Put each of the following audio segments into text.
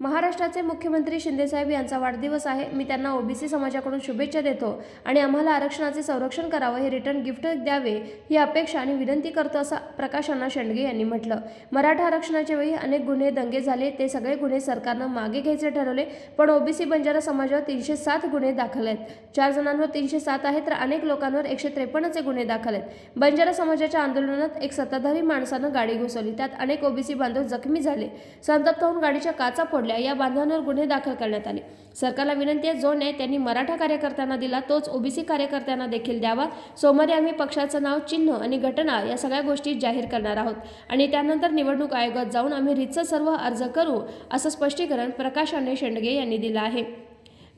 महाराष्ट्राचे मुख्यमंत्री शिंदेसाहेब यांचा वाढदिवस आहे. मी त्यांना ओबीसी समाजाकडून शुभेच्छा देतो आणि आम्हाला आरक्षणाचे संरक्षण करावं हे रिटर्न गिफ्ट द्यावे ही अपेक्षा आणि विनंती करतो असं प्रकाश अण्णा शेंडगे यांनी म्हटलं. मराठा आरक्षणाच्या वेळी अनेक गुन्हे दंगे झाले. ते सगळे गुन्हे सरकारनं मागे घ्यायचे ठरवले पण ओबीसी बंजारा समाजावर तीनशे सात गुन्हे दाखल आहेत. चार जणांवर तीनशे सात आहेत तर अनेक लोकांवर एकशे त्रेपन्नचे गुन्हे दाखल आहेत. बंजारा समाजाच्या आंदोलनात एक सत्ताधारी माणसानं गाडी घुसवली. त्यात अनेक ओबीसी बांधव जखमी झाले. संतप्त होऊन गाडीच्या काचा फोडल्या या बांधवांवर गुन्हे दाखल करण्यात आले. सरकारला विनंती आहे जो न्याय त्यांनी मराठा कार्यकर्त्यांना दिला तोच ओबीसी कार्यकर्त्यांना देखील द्यावा. सोमवारी आम्ही पक्षाचं नाव चिन्ह आणि घटना या सगळ्या गोष्टी जाहीर करणार आहोत. आणि त्यानंतर निवडणूक आयोगात जाऊन आम्ही रितसर सर्व अर्ज करू असं स्पष्टीकरण प्रकाश आणि शेंडगे यांनी दिलं आहे.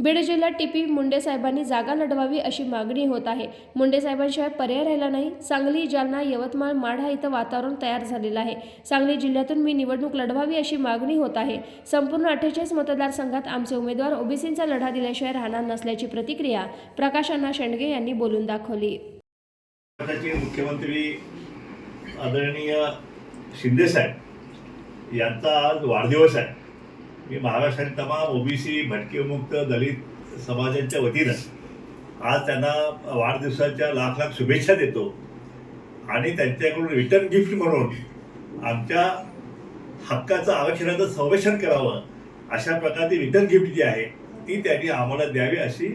बीड जिल्ह्यात टीपी मुंडे साहेबांनी जागा लढवावी अशी मागणी होत आहे. मुंडेसाहेबांशिवाय पर्याय राहिला नाही. सांगली जालना यवतमाळ माढा इथं वातावरण तयार झालेलं आहे. सांगली जिल्ह्यातून मी निवडणूक लढवावी अशी मागणी होत आहे. संपूर्ण अठ्ठेचाळीस मतदारसंघात आमचे उमेदवार ओबीसींचा लढा दिल्याशिवाय राहणार नसल्याची प्रतिक्रिया प्रकाश अण्णा शेंडगे यांनी बोलून दाखवली. मुख्यमंत्री आदरणीय शिंदेसाहेब यांचा आज वाढदिवस आहे. मी महाराष्ट्रातील तमाम ओबीसी भटकेमुक्त दलित समाजांच्या वतीनं आज त्यांना वाढदिवसाच्या लाख लाख शुभेच्छा देतो. आणि त्यांच्याकडून रिटर्न गिफ्ट म्हणून आमच्या हक्काचं आरक्षणाचं संरक्षण करावं अशा प्रकारची रिटर्न गिफ्ट जी आहे ती त्यांनी आम्हाला द्यावी अशी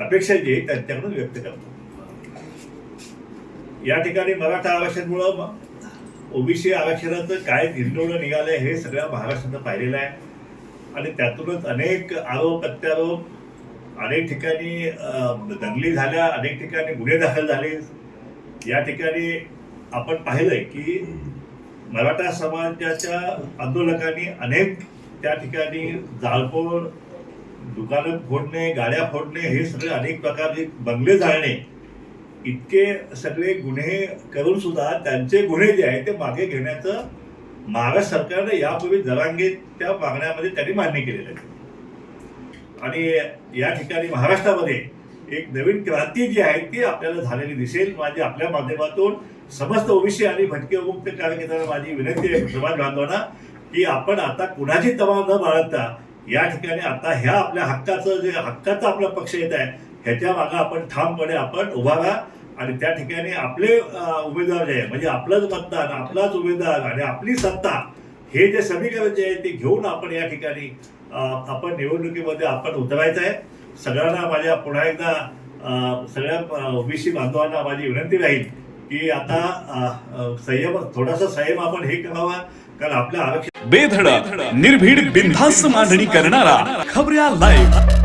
अपेक्षा जी आहे त्यांच्याकडून व्यक्त करतो. या ठिकाणी मराठा आरक्षणमुळं ओबीसी आरक्षणाचं काय निर्णय निघालंय हे सगळ्या महाराष्ट्रानं पाहिलेलं आहे. आणि त्यातूनच अनेक आरोप प्रत्यारोप अनेक ठिकाणी दंगली झाल्या अनेक ठिकाणी गुन्हे दाखल झाले. या ठिकाणी आपण पाहिलंय की मराठा समाजाच्या आंदोलकांनी अनेक त्या ठिकाणी जाळपोळ दुकानं फोडणे गाड्या फोडणे हे सगळे अनेक प्रकारचे बंगले जाळणे इतके सगळे गुन्हे करून सुद्धा त्यांचे गुन्हे जे आहेत ते मागे घेण्याचं महाराष्ट्र सरकारने यापूर्वी जरांगे त्या मागण्यामध्ये त्यांनी मान्य केलेलं आहे. आणि या ठिकाणी महाराष्ट्रामध्ये एक नवीन क्रांती जी आहे ती आपल्याला झालेली दिसेल. माझी आपल्या माध्यमातून समस्त ओबीसी आणि भटके मुक्त कार्यकर्त्यांना माझी विनंती आहे समाज बांधवांना की आपण आता कुणाची तमाम न बाळगता या ठिकाणी आता ह्या आपल्या हक्काचं जे हक्काचा आपला पक्ष येत आहे ह्याच्या मागं आपण ठामपणे आपण उभा राहा. आणि त्या ठिकाणी आपले उमेदवार जे आहे म्हणजे आपलंच मतदान आपलाच उमेदवार आणि आपली सत्ता हे जे समीकरण जे आहे ते घेऊन आपण या ठिकाणी आपण निवडणुकीमध्ये आपण उतरायचं आहे. सगळ्यांना माझ्या पुन्हा एकदा सगळ्या ओबीसी बांधवांना माझी विनंती राहील की आता संयम थोडासा संयम आपण हे करावा कारण आपल्या आरक्षण बेधडक निर्भीड बिनधास्त मांडणी करणारा खबऱ्या लाईव्ह